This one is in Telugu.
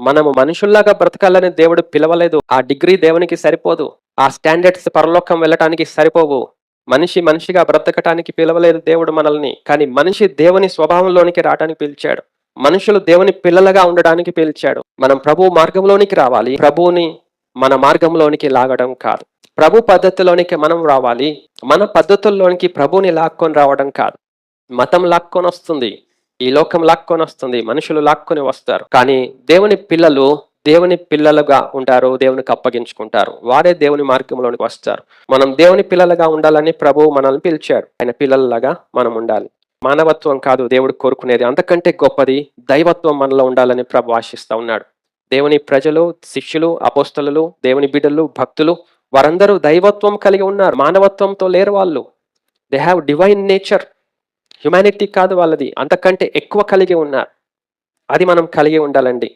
మనము మనుషుల్లాగా బ్రతకాలని దేవుడు పిలవలేదు. ఆ డిగ్రీ దేవునికి సరిపోదు. ఆ స్టాండర్డ్స్ పరలోకం వెళ్ళటానికి సరిపోవు. మనిషి మనిషిగా బ్రతకటానికి పిలవలేదు దేవుడు మనల్ని. కానీ మనిషి దేవుని స్వభావంలోనికి రావడానికి పిలిచాడు. మనుషులు దేవుని పిల్లలుగా ఉండడానికి పిలిచాడు. మనం ప్రభు మార్గంలోనికి రావాలి. ప్రభువుని మన మార్గంలోనికి లాగడం కాదు. ప్రభు పద్ధతిలోనికి మనం రావాలి. మన పద్ధతుల్లోనికి ప్రభుని లాక్కొని రావడం కాదు. మతం లాక్కొని వస్తుంది. ఈ లోకం లాక్కొని వస్తుంది మనుషులు లాక్కొని వస్తారు. కానీ దేవుని పిల్లలు దేవుని పిల్లలుగా ఉంటారు దేవునికి అప్పగించుకుంటారు. వారే దేవుని మార్గంలోనికి వస్తారు. మనం దేవుని పిల్లలుగా ఉండాలని ప్రభువు మనల్ని పిలిచాడు. ఆయన పిల్లలగా మనం ఉండాలి. మానవత్వం కాదు దేవుడు కోరుకునేది అంతకంటే గొప్పది దైవత్వం మనలో ఉండాలని ప్రభు ఆశిస్తూ ఉన్నాడు. దేవుని ప్రజలు శిష్యులు అపోస్తలు దేవుని బిడ్డలు భక్తులు వారందరూ దైవత్వం కలిగి ఉన్నారు. మానవత్వంతో లేరు వాళ్ళు. They have divine nature humanity కాదు వాళ్ళది. అంతకంటే ఎక్కువ కలిగి ఉన్నారు అది మనం కలిగి ఉండాలండి.